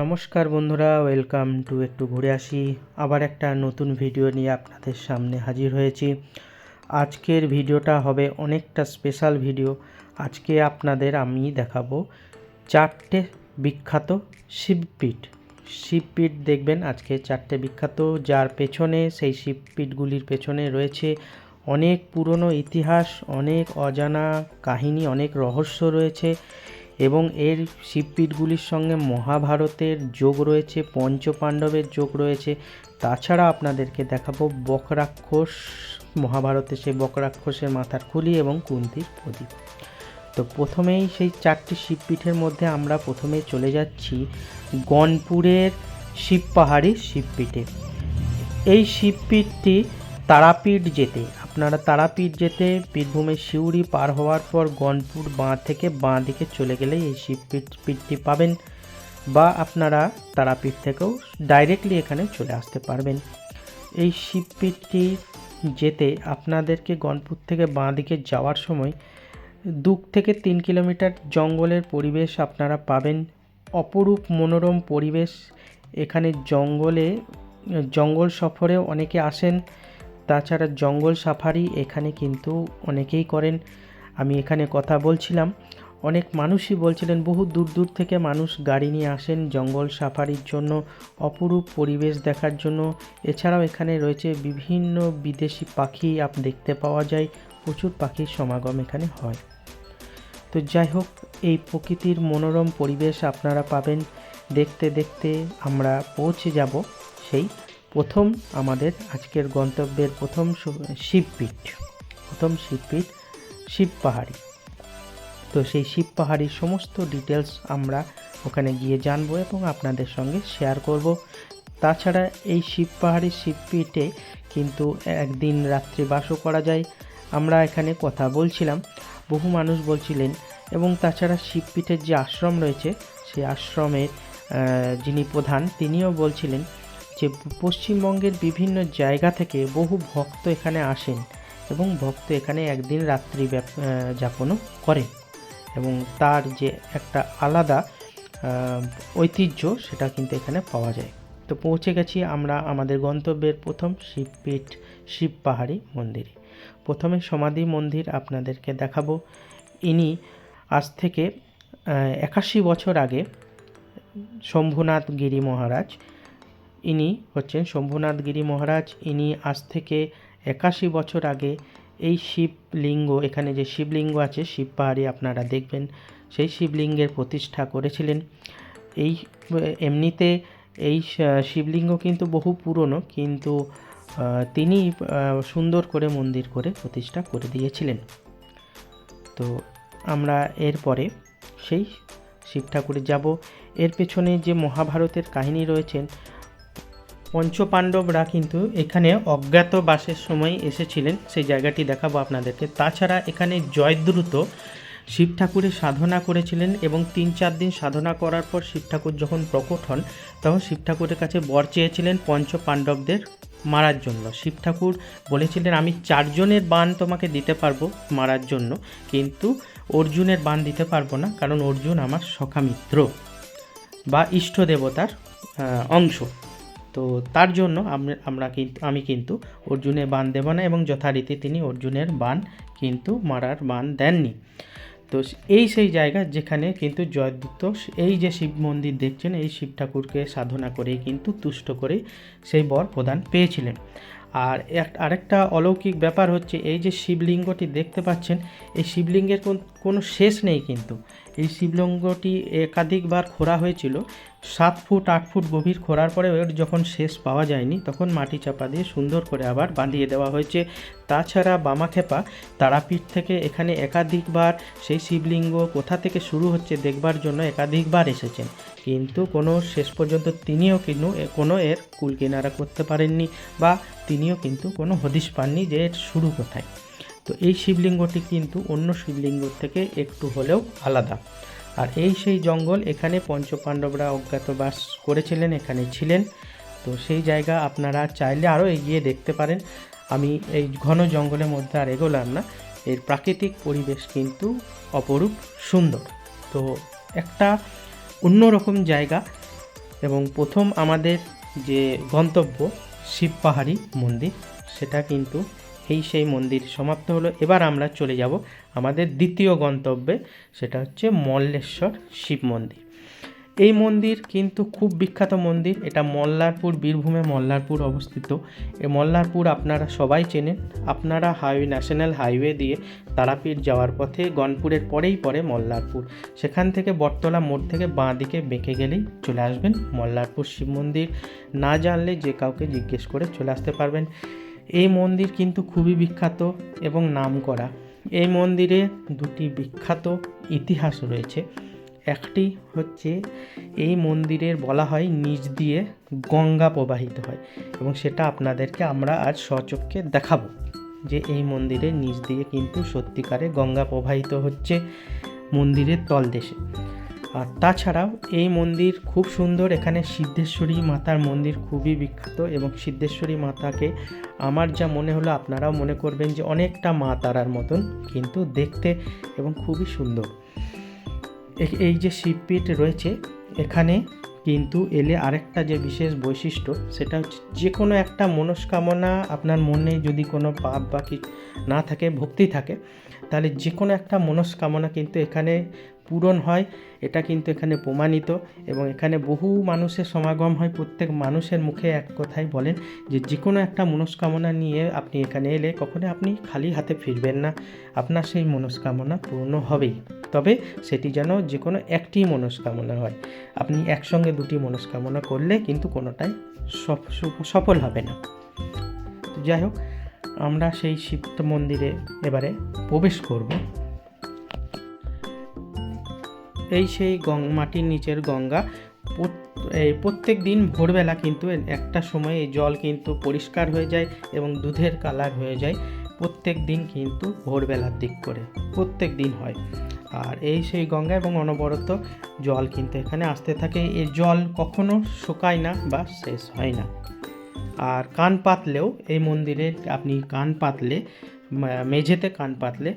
নমস্কার বন্ধুরা, welcome to একটু ঘুরে আসি। আবার একটা নতুন ভিডিও নিয়ে আপনাদের সামনে হাজির হয়েছি। আজকের ভিডিওটা হবে অনেকটা স্পেশাল ভিডিও। আজকে আপনাদের আমি দেখাবো চারটে বিখ্যাত শিবপীঠ। শিবপীঠ দেখবেন, আজকে চারটে বিখ্যাত। যার পেছনে, সেই শিবপীঠগুলির পেছনে রয়েছে অনেক পুরনো ইতিহাস, অনেক অজানা কাহিনী, অনেক রহস্য রয়েছে। এবং এর শিবপীঠগুলির সঙ্গে মহাভারতের যোগ রয়েছে, পঞ্চপাণ্ডবের যোগ রয়েছে। তাছাড়া আপনাদেরকে দেখাবো বকরাক্ষস, মহাভারতে সেই বকরাক্ষসের মাথার খুলি এবং কুন্তির প্রদীপ। তো প্রথমেই সেই চারটি শিবপীঠের মধ্যে আমরা প্রথমে চলে যাচ্ছি গনপুরের শিব পাহাড়ি শিবপীঠে। এই শিবপীঠটি তারাপীঠ যেতে আপনারা তারাপীঠ যেতে বীরভূমের সিউড়ি পার হওয়ার পর গনপুর বাঁ থেকে বাঁ দিকে চলে গেলে এই শিবপীঠ পীঠটি পাবেন বা আপনারা তারাপীঠ থেকেও ডাইরেক্টলি এখানে চলে আসতে পারবেন। এই শিবপীঠটি যেতে আপনাদেরকে গনপুর থেকে বাঁ দিকে যাওয়ার সময় দু থেকে তিন কিলোমিটার জঙ্গলের পরিবেশ আপনারা পাবেন। অপরূপ মনোরম পরিবেশ। এখানে জঙ্গলে, জঙ্গল সফরে অনেকে আসেন। তাছাড়া জঙ্গল সাফারি এখানে কিন্তু অনেকেই করেন। আমি এখানে কথা বলছিলাম। অনেক মানুষই বলছিলেন, বহু দূর দূর থেকে মানুষ গাড়ি নিয়ে আসেন জঙ্গল সাফারির জন্য, অপরূপ পরিবেশ দেখার জন্য। এছাড়াও এখানে রয়েছে বিভিন্ন বিদেশি পাখি আপ দেখতে পাওয়া যায়, প্রচুর পাখির সমাগম এখানে হয়। তো যাই হোক, এই প্রকৃতির মনোরম পরিবেশ আপনারা পাবেন। দেখতে দেখতে আমরা পৌঁছে যাব সেই প্রথম আমাদের আজকের গন্তব্যের প্রথম শিবপীঠ প্রথম শিবপীঠ শিব পাহাড়ি। তো সেই শিব পাহাড়ির সমস্ত ডিটেলস আমরা ওখানে গিয়ে জানব এবং আপনাদের সঙ্গে শেয়ার করব। তাছাড়া এই শিব পাহাড়ি শিবপীঠে কিন্তু একদিন রাত্রি বাসও করা যায়। আমরা এখানে কথা বলছিলাম, বহু মানুষ বলছিলেন এবং তাছাড়া শিবপীঠের যে আশ্রম রয়েছে, সেই আশ্রমের যিনি প্রধান তিনিও বলছিলেন যে পশ্চিমবঙ্গের বিভিন্ন জায়গা থেকে বহু ভক্ত এখানে আসেন এবং ভক্ত এখানে একদিন রাত্রি যাপনও করেন এবং তার যে একটা আলাদা ঐতিহ্য সেটা কিন্তু এখানে পাওয়া যায়। তো পৌঁছে গেছি আমরা আমাদের গন্তব্যের প্রথম শিবপীঠ, শিব পাহাড়ি মন্দিরে। প্রথমে সমাধি মন্দির আপনাদেরকে দেখাবো। ইনি আজ থেকে একাশি বছর আগে শম্ভুনাথ গিরি মহারাজ ইনি হচ্ছেন শম্ভুনাথ গিরি মহারাজ। ইনি আজ থেকে একাশি বছর আগে এই শিবলিঙ্গ, এখানে যে শিবলিঙ্গ আছে, শিব পাহাড়ি আপনারা দেখবেন, সেই শিবলিঙ্গের প্রতিষ্ঠা করেছিলেন। এই, এমনিতে এই শিবলিঙ্গ কিন্তু বহু পুরনো, কিন্তু তিনি সুন্দর করে মন্দির করে প্রতিষ্ঠা করে দিয়েছিলেন। তো আমরা এরপরে সেই শিব ঠাকুরে যাব। এর পেছনে যে মহাভারতের কাহিনী রয়েছেন পঞ্চপাণ্ডবরা কিন্তু এখানে অজ্ঞাতবাসের সময় এসেছিলেন। সেই জায়গাটি দেখাবো আপনাদেরকে। তাছাড়া এখানে জয়দ্রুত শিব ঠাকুরের সাধনা করেছিলেন এবং তিন চার দিন সাধনা করার পর শিব ঠাকুর যখন প্রকট হন, তখন শিব ঠাকুরের কাছে বর চেয়েছিলেন পঞ্চ পাণ্ডবদের মারার জন্য। শিব ঠাকুর বলেছিলেন, আমি চারজনের বান তোমাকে দিতে পারব মারার জন্য, কিন্তু অর্জুনের বান দিতে পারব না, কারণ অর্জুন আমার সখামিত্র বা ইষ্ট দেবতার অংশ। তো তার জন্য আমরা কিন্তু আমি কিন্তু অর্জুনের বান দেব না এবং যথারীতি তিনি অর্জুনের বান কিন্তু মারার বান দেননি। তো এই সেই জায়গা যেখানে কিন্তু জয়দূত এই যে শিব মন্দির দেখছেন, এই শিব ঠাকুরকে সাধনা করেই কিন্তু তুষ্ট করে সেই বর প্রদান পেয়েছিলেন। আর আরেকটা অলৌকিক ব্যাপার হচ্ছে, এই যে শিবলিঙ্গটি দেখতে পাচ্ছেন, এই শিবলিঙ্গের কোন- শেষ নেই কিন্তু। এই শিবলিঙ্গটি একাধিকবার খোঁড়া হয়েছিল। সাত ফুট, আট ফুট গভীর খোঁড়ার পরে ওর যখন শেষ পাওয়া যায়নি, তখন মাটি চাপা দিয়ে সুন্দর করে আবার বাঁধিয়ে দেওয়া হয়েছে। তাছাড়া বামাখেপা তারাপীঠ থেকে এখানে একাধিকবার সেই শিবলিঙ্গ কোথা থেকে শুরু হচ্ছে দেখবার জন্য একাধিকবার এসেছেন। কিন্তু কোনো শেষ পর্যন্ত তিনিও কিন্তু কোনো এর কুল কিনারা করতে পারেননি বা তিনিও কিন্তু কোনো হদিশ পাননি যে এর শুরু কোথায়। তো এই শিবলিঙ্গটি কিন্তু অন্য শিবলিঙ্গ থেকে একটু হলেও আলাদা। আর এই সেই জঙ্গল এখানে পঞ্চপাণ্ডবরা অজ্ঞাতবাস করেছিলেন, এখানে ছিলেন। তো সেই জায়গা আপনারা চাইলে আরও এগিয়ে দেখতে পারেন। আমি এই ঘন জঙ্গলের মধ্যে আর এগোলাম না। এর প্রাকৃতিক পরিবেশ কিন্তু অপরূপ সুন্দর। তো একটা অন্যরকম জায়গা এবং প্রথম আমাদের যে গন্তব্য শিব পাহাড়ি মন্দির, সেটা কিন্তু এই সেই মন্দির সমাপ্ত হলো। এবার আমরা চলে যাব আমাদের দ্বিতীয় গন্তব্যে, সেটা হচ্ছে মল্লেশ্বর শিব মন্দির। এই মন্দির কিন্তু খুব বিখ্যাত মন্দির। এটা মল্লারপুর, বীরভূমে মল্লারপুর অবস্থিত। এই মল্লারপুর আপনারা সবাই চেনেন। আপনারা হাইওয়ে, ন্যাশনাল হাইওয়ে দিয়ে তারাপীঠ যাওয়ার পথে গনপুরের পরেই পড়ে মল্লারপুর। সেখান থেকে বটতলা মোড় থেকে বাঁ দিকে বেঁকে গেলেই চলে আসবেন মল্লারপুর শিব মন্দির। না জানলে যে কাউকে জিজ্ঞেস করে চলে আসতে পারবেন। এই মন্দির কিন্তু খুবই বিখ্যাত এবং নামকরা। এই মন্দিরে দুটি বিখ্যাত ইতিহাস রয়েছে। একটি হচ্ছে এই মন্দিরের বলা হয় নিচ দিয়ে গঙ্গা প্রবাহিত হয় এবং সেটা আপনাদেরকে আমরা আজ স্বচক্ষে দেখাবো যে এই মন্দিরের নিচ দিয়ে কিন্তু সত্যিকারে গঙ্গা প্রবাহিত হচ্ছে মন্দিরের তলদেশে। আর তাছাড়াও এই মন্দির খুব সুন্দর। এখানে সিদ্ধেশ্বরী মাতার মন্দির খুবই বিখ্যাত এবং সিদ্ধেশ্বরী মাতাকে আমার যা মনে হলো আপনারাও মনে করবেন যে অনেকটা মা তারার মতন, কিন্তু দেখতে এবং খুবই সুন্দর। এই যে শিবপীঠ রয়েছে, এখানে কিন্তু এলে আরেকটা যে বিশেষ বৈশিষ্ট্য, সেটা হচ্ছে যে কোনো একটা মনস্কামনা আপনার মনে যদি কোনো পাপ বা কি না থাকে, ভক্তি থাকে, তাহলে যে কোনো একটা মনস্কামনা কিন্তু এখানে পূরণ হয়। এটা কিন্তু এখানে প্রমাণিত এবং এখানে বহু মানুষের সমাগম হয়। প্রত্যেক মানুষের মুখে এক কথাই বলেন যে যে কোনো একটা মনস্কামনা নিয়ে আপনি এখানে এলে কখনো আপনি খালি হাতে ফিরবেন না। আপনার সেই মনস্কামনা পূর্ণ হবেই। তবে সেটি যেন যে কোনো একটি মনস্কামনা হয়। আপনি একসঙ্গে দুটি মনস্কামনা করলে কিন্তু কোনোটাই সফল হবে না। যাই হোক, আমরা সেই শিব মন্দিরে এবারে প্রবেশ করব। এই সেই গং মাটির নিচের গঙ্গা। প্রত্যেক দিন ভোরবেলা কিন্তু একটা সময় এই জল কিন্তু পরিষ্কার হয়ে যায় এবং দুধের কালার হয়ে যায়। প্রত্যেক দিন কিন্তু ভোরবেলার দিক করে, প্রত্যেক দিন হয়। আর এই সেই গঙ্গা এবং অনবরত জল কিন্তু এখানে আসতে থাকে। এই জল কখনো শুকায় না বা শেষ হয় না। আর কান পাতলেও এই মন্দিরে আপনি কান পাতলে মেঝেতে কান পাতলে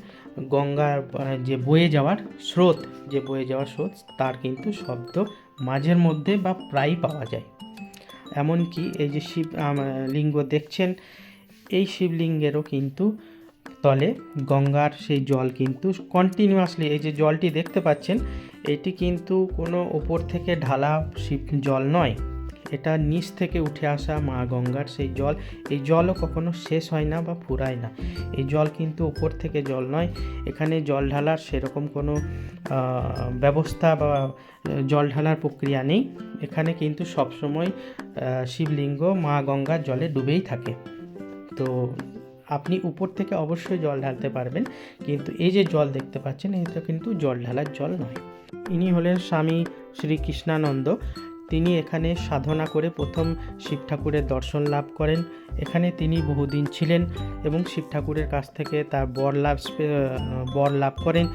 গঙ্গার যে বয়ে যাওয়ার স্রোত, যে বয়ে যাওয়ার স্রোত, তার কিন্তু শব্দ মাঝের মধ্যে বা প্রায়ই পাওয়া যায়। এমনকি এই যে শিব লিঙ্গ দেখছেন, এই শিবলিঙ্গেরও কিন্তু তলে গঙ্গার সেই জল কিন্তু কন্টিনিউয়াসলি এই যে জলটি দেখতে পাচ্ছেন, এটি কিন্তু কোনো ওপর থেকে ঢালা শিব জল নয়। এটা নিচ থেকে উঠে আসা মা গঙ্গার সেই জল, এই জলও কখনো শেষ হয় না বা ফুরায় না। এই জল কিন্তু ওপর থেকে জল নয়, এখানে জল ঢালার সেরকম কোনো ব্যবস্থা বা জল ঢালার প্রক্রিয়া নেই। এখানে কিন্তু সবসময় শিবলিঙ্গ মা গঙ্গার জলে ডুবেই থাকে। তো আপনি উপর থেকে অবশ্যই জল ঢালতে পারবেন, কিন্তু এই যে জল দেখতে পাচ্ছেন, এটা কিন্তু জল ঢালার জল নয়। ইনি হলেন স্বামী শ্রী কৃষ্ণানন্দ তিনি এখানে সাধনা করে প্রথম শিব ঠাকুরের দর্শন লাভ করেন। এখানে তিনি বহুদিন ছিলেন এবং শিব ঠাকুরের কাছ থেকে তার বর লাভ বর লাভ করেন।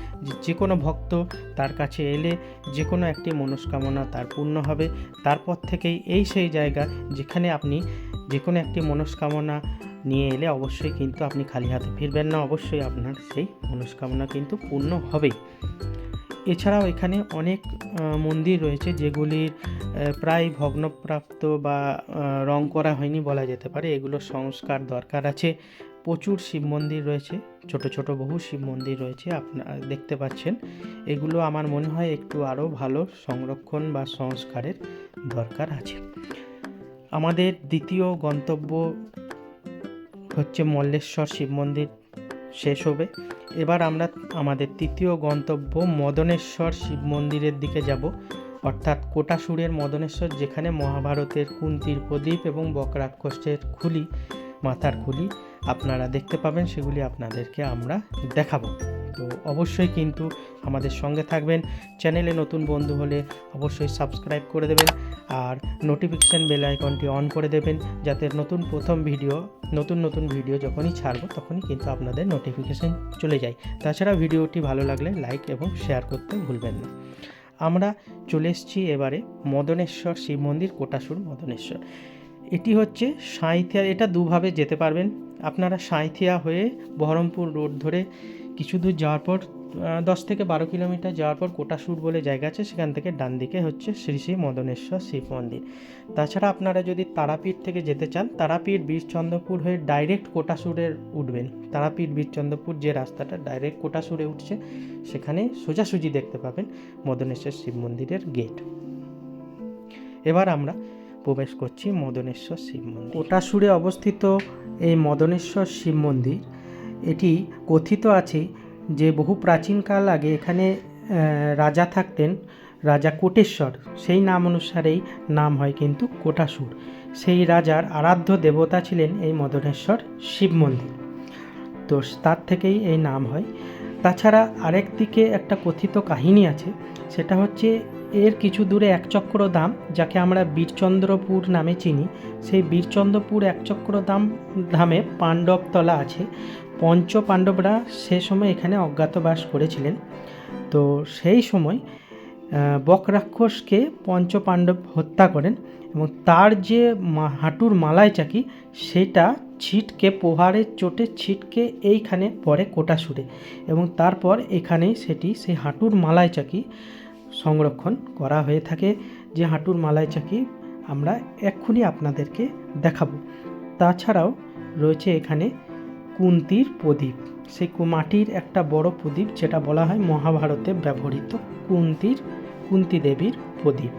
যে কোনো ভক্ত তার কাছে এলে যে কোনো একটি মনস্কামনা তার পূর্ণ হবে। তারপর থেকেই এই সেই জায়গা যেখানে আপনি যে কোনো একটি মনস্কামনা নিয়ে এলে অবশ্যই কিন্তু আপনি খালি হাতে ফিরবেন না। অবশ্যই আপনার সেই মনস্কামনা কিন্তু পূর্ণ হবেই। এছাড়াও এখানে অনেক মন্দির রয়েছে যেগুলির প্রায় ভগ্নপ্রাপ্ত বা রং করা হয়নি বলা যেতে পারে। এগুলো সংস্কার দরকার আছে। প্রচুর শিব মন্দির রয়েছে। ছোট ছোট বহু শিব মন্দির রয়েছে। আপনারা দেখতে পাচ্ছেন। এগুলো আমার মনে হয় একটু আরও ভালো সংরক্ষণ বা সংস্কারের দরকার আছে। আমাদের দ্বিতীয় গন্তব্য হচ্ছে মল্লেশ্বর শিব মন্দির। শেষ হবে। এবার আমরা আমাদের তৃতীয় গন্তব্য মদনেশ্বর শিব মন্দিরের দিকে যাব। অর্থাৎ কোটাসুরের মদনেশ্বর, যেখানে মহাভারতের কুন্তির প্রদীপ এবং বকরাক্ষসের খুলি, মাথার খুলি। আপনারা দেখতে পাবেন, সেগুলি আপনাদেরকে আমরা দেখাবো। তো অবশ্যই কিন্তু আমাদের সঙ্গে থাকবেন। চ্যানেলে নতুন বন্ধু হলে অবশ্যই সাবস্ক্রাইব করে দেবেন আর নোটিফিকেশান বেল আইকনটি অন করে দেবেন, যাতে নতুন প্রথম ভিডিও, নতুন নতুন ভিডিও যখনই ছাড়বো, তখনই কিন্তু আপনাদের নোটিফিকেশান চলে যায়। তাছাড়া ভিডিওটি ভালো লাগলে লাইক এবং শেয়ার করতে ভুলবেন না। আমরা চলে এসেছি এবারে মদনেশ্বর শিব মন্দির কোটাসুর মদনেশ্বর। এটি হচ্ছে সাঁইথিয়া, এটা দুভাবে যেতে পারবেন। আপনারা সাঁইথিয়া হয়ে বহরমপুর রোড ধরে কিছু দূর যাওয়ার পর দশ থেকে বারো কিলোমিটার যাওয়ার পর কোটাসুর বলে জায়গা আছে, সেখান থেকে ডান দিকে হচ্ছে শ্রী শ্রী মদনেশ্বর শিব মন্দির। তাছাড়া আপনারা যদি তারাপীঠ থেকে যেতে চান, তারাপীঠ বীরচন্দ্রপুর হয়ে ডাইরেক্ট কোটাসুরের উঠবেন। তারাপীঠ বীরচন্দ্রপুর যে রাস্তাটা, ডাইরেক্ট কোটাসুরে উঠছে, সেখানে সোজাসুজি দেখতে পাবেন মদনেশ্বর শিব মন্দিরের গেট এবার আমরা প্রবেশ করছি মদনেশ্বর শিব মন্দির। কোটাসুরে অবস্থিত এই মদনেশ্বর শিব মন্দির, এটি কথিত আছে যে বহু প্রাচীনকাল আগে এখানে রাজা থাকতেন, রাজা কোটেশ্বর। সেই নাম অনুসারেই নাম হয় কিন্তু কোটাসুর। সেই রাজার আরাধ্য দেবতা ছিলেন এই মদনেশ্বর শিব মন্দির। তো তার থেকেই এই নাম হয়। তাছাড়া আরেক দিকে একটা কথিত কাহিনী আছে, সেটা হচ্ছে এর কিছু দূরে একচক্র দাম যাকে আমরা বীরচন্দ্রপুর নামে চিনি। সেই বীরচন্দ্রপুর একচক্র দাম ধামে পাণ্ডবতলা আছে। পঞ্চ পাণ্ডবরা সে সময় এখানে অজ্ঞাতবাস করেছিলেন। তো সেই সময় আহ, বক রাক্ষসকে পঞ্চ পাণ্ডব হত্যা করেন এবং তার যে হাঁটুর মালায় চাকি সেটা ছিটকে পোহারের চোটে ছিটকে এইখানে পড়ে কোটাসুরে এবং তারপর এখানেই সেটি সেই হাঁটুর মালায় চাকি সংরক্ষণ করা হয়ে থাকে যে হাঁটুর মালায় চাকি আমরা এক্ষুনি আপনাদেরকে দেখাবো। তাছাড়াও রয়েছে এখানে কুন্তির প্রদীপ। সেই মাটির একটা বড় প্রদীপ যেটা বলা হয় মহাভারতে ব্যবহৃত কুন্তির, কুন্তি দেবীর প্রদীপ।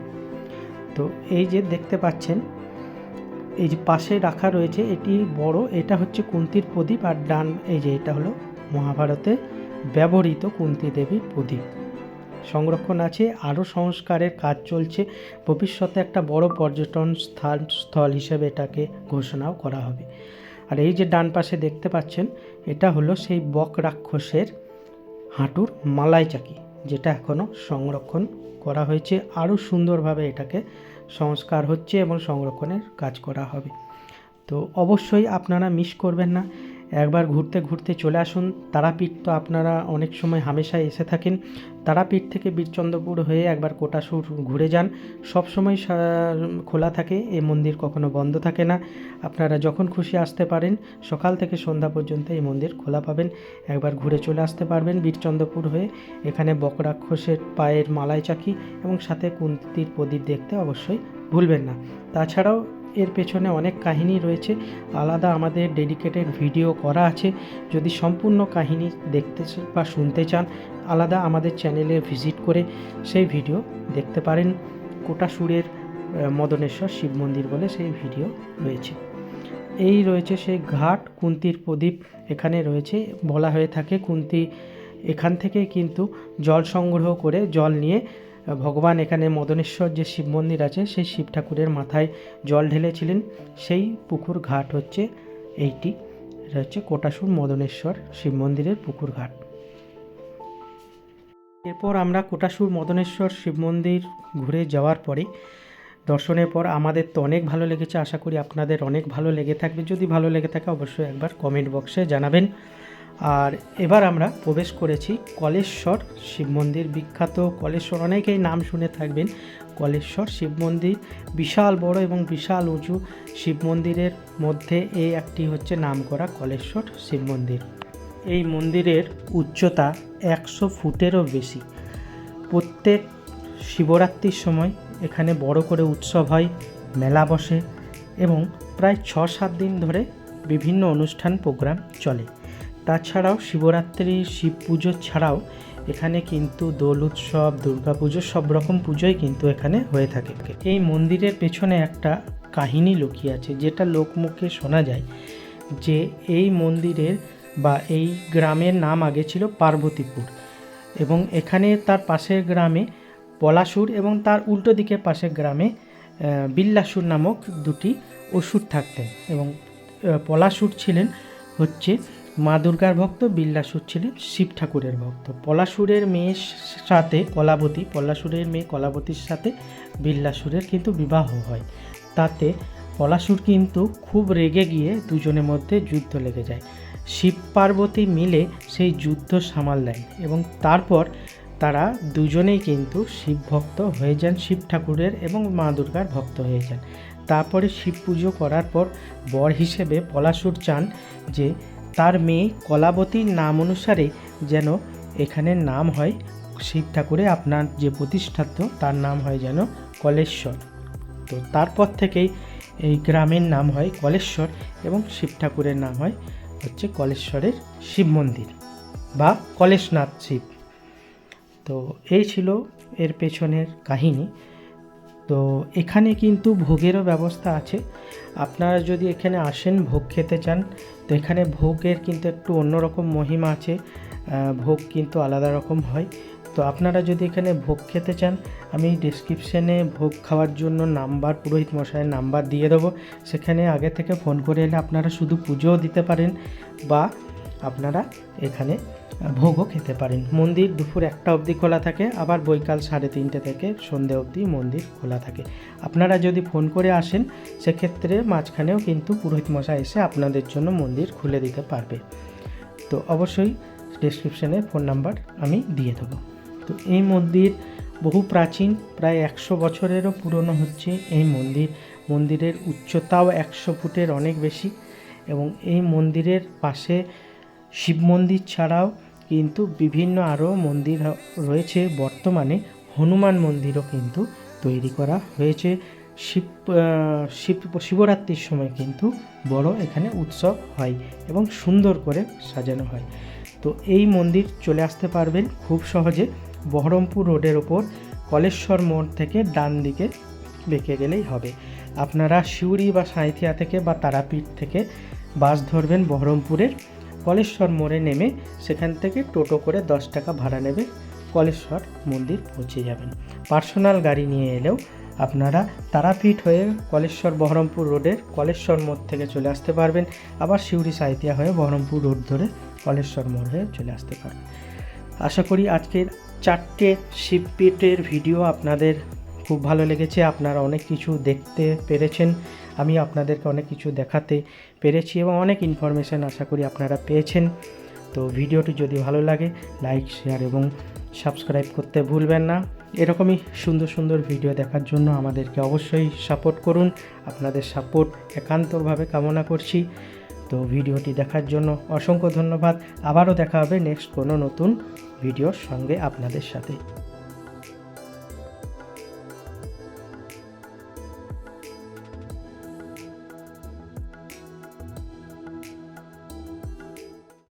তো এই যে দেখতে পাচ্ছেন, এই যে পাশে রাখা রয়েছে এটি বড়, এটা হচ্ছে কুন্তির প্রদীপ আর ডান এই যে এটা হলো মহাভারতে ব্যবহৃত কুন্তি দেবীর প্রদীপ। সংরক্ষণ আছে, আরও সংস্কারের কাজ চলছে। ভবিষ্যতে একটা বড় পর্যটন স্থান স্থল হিসেবে এটাকে ঘোষণাও করা হবে। আর এই যে ডান পাশে দেখতে পাচ্ছেন, এটা হলো সেই বক রাক্ষসের হাঁটুর মালাই চাকি যেটা এখনও সংরক্ষণ করা হয়েছে। আরও সুন্দরভাবে এটাকে সংস্কার হচ্ছে এবং সংরক্ষণের কাজ করা হবে। তো অবশ্যই আপনারা মিস করবেন না। একবার ঘুরতে ঘুরতে চলে আসুন। তারাপীঠ তো আপনারা অনেক সময় হামেশায় এসে থাকেন। তারাপীঠ থেকে বীরচন্দ্রপুর হয়ে একবার কোটাসুর ঘুরে যান। সব সময় খোলা থাকে এই মন্দির কখনো বন্ধ থাকে না। আপনারা যখন খুশি আসতে পারেন, সকাল থেকে সন্ধ্যা পর্যন্ত এই মন্দির খোলা পাবেন। একবার ঘুরে চলে আসতে পারবেন বীরচন্দ্রপুর হয়ে। এখানে বকরাক্ষসের পায়ের মালাই চাকি এবং সাথে কুন্তির প্রদীপ দেখতে অবশ্যই ভুলবেন না। তাছাড়াও এর পেছনে অনেক কাহিনী রয়েছে। আলাদা আমাদের ডেডিকেটেড ভিডিও করা আছে। যদি সম্পূর্ণ কাহিনী দেখতে বা শুনতে চান, আলাদা আমাদের চ্যানেলে ভিজিট করে সেই ভিডিও দেখতে পারেন। কোটাসুরের মদনেশ্বর শিব মন্দির বলে সেই ভিডিও রয়েছে। এই রয়েছে সেই ঘাট, কুন্তির প্রদীপ এখানে রয়েছে। বলা হয়ে থাকে কুন্তি এখান থেকে কিন্তু জল সংগ্রহ করে জল নিয়ে ভগবান এখানে মদনেশ্বর যে শিব মন্দির আছে, সেই শিব ঠাকুরের মাথায় জল ঢেলেছিলেন। সেই পুকুর ঘাট হচ্ছে এইটি। এটা হচ্ছে কোটাসুর মদনেশ্বর শিব মন্দিরের পুকুর ঘাট। এরপর আমরা কোটাসুর মদনেশ্বর শিব মন্দির ঘুরে যাওয়ার পরে, দর্শনের পর আমাদের তো অনেক ভালো লেগেছে। আশা করি আপনাদের অনেক ভালো লেগে থাকবে। যদি ভালো লেগে থাকে, অবশ্যই একবার কমেন্ট বক্সে জানাবেন। আর এবার আমরা প্রবেশ করেছি কলেশ্বর শিব মন্দির। বিখ্যাত কলেশ্বর, অনেকেই নাম শুনে থাকবেন। কলেশ্বর শিব মন্দির, বিশাল বড় এবং বিশাল উঁচু শিব মন্দিরের মধ্যে এই একটি হচ্ছে নাম করা কলেশ্বর শিব মন্দির। এই মন্দিরের উচ্চতা একশো ফুটেরও বেশি। প্রত্যেক শিবরাত্রির সময় এখানে বড় করে উৎসব হয়, মেলা বসে এবং প্রায় ছ সাত দিন ধরে বিভিন্ন অনুষ্ঠান, প্রোগ্রাম চলে। তাছাড়াও শিবরাত্রি, শিব পুজো ছাড়াও এখানে কিন্তু দোল উৎসব, দুর্গা পুজো সব রকম পুজোই কিন্তু এখানে হয়ে থাকে। এই মন্দিরের পেছনে একটা কাহিনী লুকিয়ে আছে, যেটা লোকমুখে শোনা যায় যে এই মন্দিরের বা এই গ্রামের নাম আগে ছিল পার্বতীপুর এবং এখানে তার পাশের গ্রামে পলাশুর এবং তার উল্টো দিকে পাশের গ্রামে বিল্লাসুর নামক দুটি অসুর থাকতেন এবং পলাশুর ছিলেন হচ্ছে মা দুর্গার ভক্ত বিল্লাসুর ছিলেন শিব ঠাকুরের ভক্ত। পলাশুরের মেয়ের সাথে কলাবতী, পলাশুরের মেয়ে কলাবতীর সাথে বিল্লাসুরের কিন্তু বিবাহ হয়। তাতে পলাশুর কিন্তু খুব রেগে গিয়ে দুজনের মধ্যে যুদ্ধ লেগে যায়। শিব পার্বতী মিলে সেই যুদ্ধ সামাল দেন এবং তারপর তারা দুজনেই কিন্তু শিব ভক্ত হয়ে যান, শিব ঠাকুরের এবং মা দুর্গার ভক্ত হয়ে যান। তারপরে শিব পুজো করার পর বর হিসেবে পলাশুর চান যে তার মেয়ে কলাবতীর নাম অনুসারে যেন এখানে নাম হয়, শিব ঠাকুরে আপনার যে প্রতিষ্ঠাত তার নাম হয় যেন কলেশ্বর। তো তারপর থেকেই এই গ্রামের নাম হয় কলেশ্বর এবং শিব ঠাকুরের নাম হয় হচ্ছে কলেশ্বরের শিব মন্দির বা কলেশনাথ শিব। তো এই ছিল এর পেছনের কাহিনী। তো এখানে কিন্তু ভোগেরও ব্যবস্থা আছে। আপনারা যদি এখানে আসেন, ভোগ খেতে চান, তো এখানে ভোগের কিন্তু একটু অন্যরকম মহিমা আছে। ভোগ কিন্তু আলাদা রকম হয়। তো আপনারা যদি এখানে ভোগ খেতে চান, আমি ডিসক্রিপশানে ভোগ খাওয়ার জন্য নাম্বার, পুরোহিত মশাইয়ের নাম্বার দিয়ে দেবো। সেখানে আগে থেকে ফোন করে এলে আপনারা শুধু পুজোও দিতে পারেন বা আপনারা এখানে ভোগও খেতে পারেন। মন্দির দুপুর একটা অবধি খোলা থাকে, আবার বৈকাল সাড়ে তিনটে থেকে সন্ধে অবধি মন্দির খোলা থাকে। আপনারা যদি ফোন করে আসেন, সেক্ষেত্রে মাঝখানেও কিন্তু পুরোহিত মশাই এসে আপনাদের জন্য মন্দির খুলে দিতে পারবে। তো অবশ্যই ডিসক্রিপশানে ফোন নাম্বার আমি দিয়ে দেবো। তো এই মন্দির বহু প্রাচীন, প্রায় একশো বছরেরও পুরনো হচ্ছে এই মন্দির। মন্দিরের উচ্চতাও একশো ফুটের অনেক বেশি এবং এই মন্দিরের পাশে শিব মন্দির ছাড়াও কিন্তু বিভিন্ন আরও মন্দির রয়েছে। বর্তমানে হনুমান মন্দিরও কিন্তু তৈরি করা হয়েছে। শিব শিব, শিবরাত্রির সময় কিন্তু বড় এখানে উৎসব হয় এবং সুন্দর করে সাজানো হয়। তো এই মন্দির চলে আসতে পারবেন খুব সহজে বহরমপুর রোডের ওপর। কলেশ্বর মোড় থেকে ডান দিকে বেঁকে গেলেই হবে। আপনারা সিউড়ি বা সাঁইথিয়া থেকে বা তারাপীঠ থেকে বাস ধরবেন বহরমপুরের। কলেশ্বর মোড়ে নেমে সেখান থেকে টোটো করে দশ টাকা ভাড়া নেবে কলেশ্বর মন্দির পৌঁছে যাবেন। পার্সোনাল গাড়ি নিয়ে এলেও আপনারা তারাপীঠ হয়ে কলেশ্বর বহরমপুর রোডের কলেশ্বর মোড় থেকে চলে আসতে পারবেন। আবার সিউড়ি সাঁইথিয়া হয়ে বহরমপুর রোড ধরে কলেশ্বর মোড় হয়ে চলে আসতে পারবেন। আশা করি আজকের চারটে শিবপীঠের ভিডিও আপনাদের খুব ভালো লেগেছে। আপনারা অনেক কিছু দেখতে পেরেছেন। আমি আপনাদেরকে অনেক কিছু দেখাতে পেরেছি এবং অনেক ইনফরমেশান আশা করি আপনারা পেয়েছেন। তো ভিডিওটি যদি ভালো লাগে লাইক শেয়ার এবং সাবস্ক্রাইব করতে ভুলবেন না। এরকমই সুন্দর সুন্দর ভিডিও দেখার জন্য আমাদেরকে অবশ্যই সাপোর্ট করুন। আপনাদের সাপোর্ট একান্তভাবে কামনা করছি। তো ভিডিওটি দেখার জন্য অসংখ্য ধন্যবাদ। আবারও দেখা হবে নেক্সট কোনো নতুন ভিডিওর সঙ্গে আপনাদের সাথে।